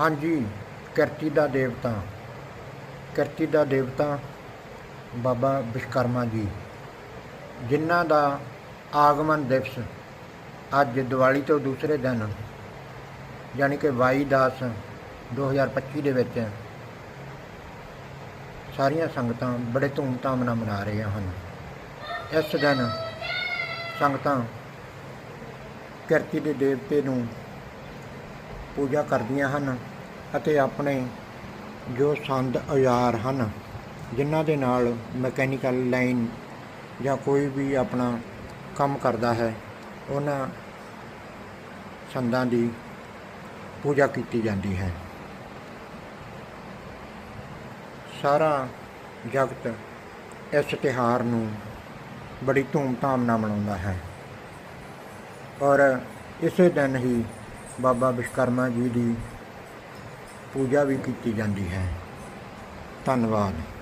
ਹਾਂਜੀ, ਕਿਰਤੀ ਦਾ ਦੇਵਤਾ। ਕਿਰਤੀ ਦਾ ਦੇਵਤਾ ਬਾਬਾ ਵਿਸ਼ਕਰਮਾ ਜੀ, ਜਿਨ੍ਹਾਂ ਦਾ ਆਗਮਨ ਦਿਵਸ ਅੱਜ ਦੀਵਾਲੀ ਤੋਂ ਦੂਸਰੇ ਦਿਨ, ਯਾਨੀ ਕਿ 22 ਦਸ 2025 ਦੇ ਵਿੱਚ ਸਾਰੀਆਂ ਸੰਗਤਾਂ ਬੜੇ ਧੂਮਧਾਮ ਨਾਲ ਮਨਾ ਰਹੀਆਂ ਹਨ। ਇਸ ਦਿਨ ਸੰਗਤਾਂ ਕਿਰਤੀ ਦੇ ਦੇਵਤੇ ਨੂੰ ਪੂਜਾ ਕਰਦੀਆਂ ਹਨ ਅਤੇ ਆਪਣੇ ਜੋ ਸੰਦ ਔਜ਼ਾਰ ਹਨ, ਜਿਨ੍ਹਾਂ ਦੇ ਨਾਲ ਮਕੈਨੀਕਲ ਲਾਈਨ ਜਾਂ ਕੋਈ ਵੀ ਆਪਣਾ ਕੰਮ ਕਰਦਾ ਹੈ, ਉਹਨਾਂ ਸੰਦਾਂ ਦੀ ਪੂਜਾ ਕੀਤੀ ਜਾਂਦੀ ਹੈ। ਸਾਰਾ ਜਗਤ ਇਸ ਤਿਉਹਾਰ ਨੂੰ ਬੜੀ ਧੂਮਧਾਮ ਨਾਲ ਮਨਾਉਂਦਾ ਹੈ ਔਰ ਇਸੇ ਦਿਨ ਹੀ ਬਾਬਾ ਵਿਸ਼ਵਕਰਮਾ ਜੀ ਦੀ ਪੂਜਾ ਵੀ ਕੀਤੀ ਜਾਂਦੀ ਹੈ। ਧੰਨਵਾਦ।